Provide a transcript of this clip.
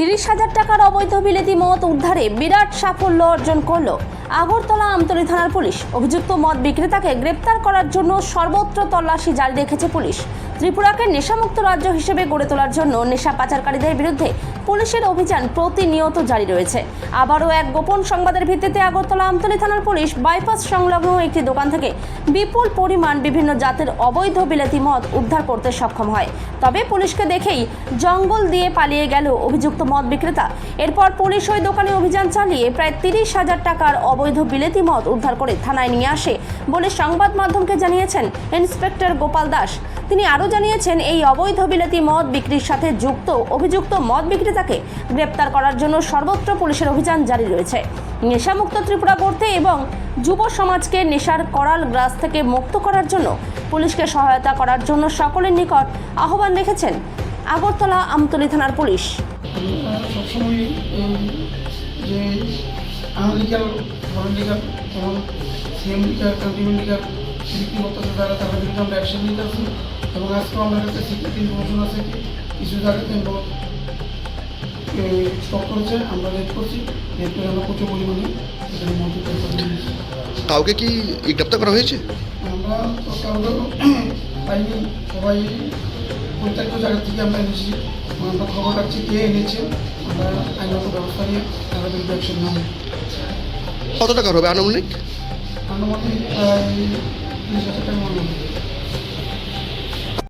তিরিশ হাজার টাকার অবৈধ বিলেতি মদ উদ্ধারে বিরাট সাফল্য অর্জন করল আগরতলা আমতলী থানার পুলিশ। অভিযুক্ত মদ বিক্রেতাকে গ্রেপ্তার করার জন্য সর্বত্র তল্লাশি জারি রেখেছে পুলিশ। ত্রিপুরাকে নেশামুক্ত রাজ্য হিসেবে গড়ে তোলার জন্য নেশা পাচারকারীদের বিরুদ্ধে পুলিশের অভিযান প্রতিনিয়ত জারি রয়েছে। আবারও এক গোপন সংবাদের ভিত্তিতে আগরতলা আমতলী থানার পুলিশ বাইপাস সংলগ্ন একটি দোকান থেকে বিপুল পরিমাণ বিভিন্ন জাতের অবৈধ বিলেতি মদ উদ্ধার করতে সক্ষম হয়। তবে পুলিশকে দেখেই জঙ্গল দিয়ে পালিয়ে গেল অভিযুক্ত মদ বিক্রেতা। এরপর পুলিশ ওই দোকানে অভিযান চালিয়ে প্রায় তিরিশ হাজার টাকার অবৈধ বিলেতি মদ উদ্ধার করে থানায় নিয়ে আসে বলে সংবাদ মাধ্যমকে জানিয়েছেন ইন্সপেক্টর গোপাল দাস। তিনি আরও জানিয়েছেন, এই অবৈধ বিলেতি মদ বিক্রির সাথে যুক্ত, অভিযুক্ত মদ বিক্রেতাকে গ্রেপ্তার করার জন্য সর্বত্র পুলিশের অভিযান জারি রয়েছে। নেশামুক্ত ত্রিপুরা গড়তে এবং যুব সমাজকে নেশার করাল গ্রাস থেকে মুক্ত করার জন্য পুলিশকে সহায়তা করার জন্য সকলের নিকট আহ্বান রেখেছেন আগরতলা আমতলী থানার পুলিশ। সিএম লিগাল কান্ট্রিমেন্ট লিগাল বিক্রি তারা বিরুদ্ধে আমরা অ্যাকশন নিতে এবং আজকেও আমাদের কাছে সিক্রেট ইনফরমেশন আছে কি কিছু জায়গাতে স্টক করেছে আমরা রেড করছি রেড করে আমরা প্রচুর পরিমাণে এখানে মজুদ কাউকে কি গ্রেপ্তার করা হয়েছে? আমরা তো কাউকে পাইনি সবাই প্রত্যেকটা জায়গা থেকে আমরা এনেছি। আমরা খবর রাখছি কে এনেছে আমরা আইনগত ব্যবস্থা নিয়ে তাদের বিরুদ্ধে অ্যাকশন নেব। কত টাকার হবে আনুমানিক? আনুমানিক প্রায় তিরিশ হাজার টাকা